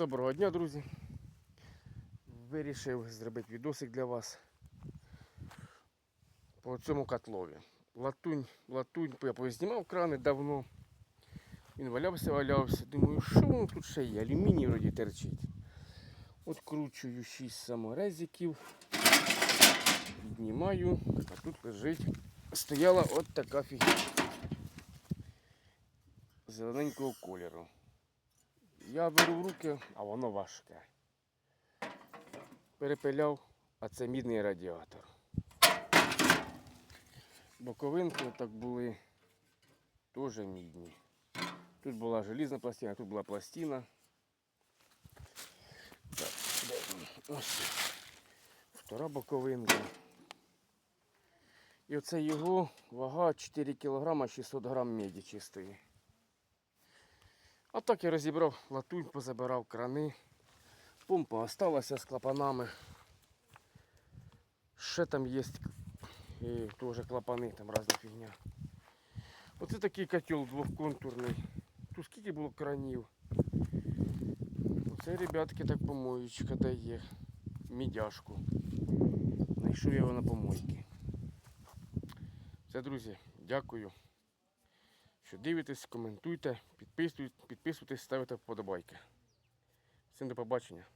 Доброго дня, друзі. Вирішив зробити відосик для вас по цьому котлові. Латунь, латунь, я познімав крани давно. Він валявся, валявся. Думаю, що воно тут ще є? Алюміній вроді терчить. Откручую 6 саморезиків. Піднімаю, а тут лежить. Стояла от така фігня. Зелененького кольору. Я беру в руки, а воно важке. Перепиляв, а це мідний радіатор. Боковинки так були теж мідні. Тут була желізна пластина, тут була пластина. Ось. Втора боковинка. І оце його вага 4 кг 600 г меді чистої. А так я розібрав латунь, позабирав крани. Помпа осталася з клапанами. Ще там є і теж клапани, там різна фігня. Оце такий котел двохконтурний. Тут скільки було кранів. Оце, ребятки, так помоєчка дає. Мідяшку. Знайшов я його на помойці. Все, друзі, дякую що дивитесь, коментуйте, підписуйтесь, ставите вподобайки. Всім до побачення.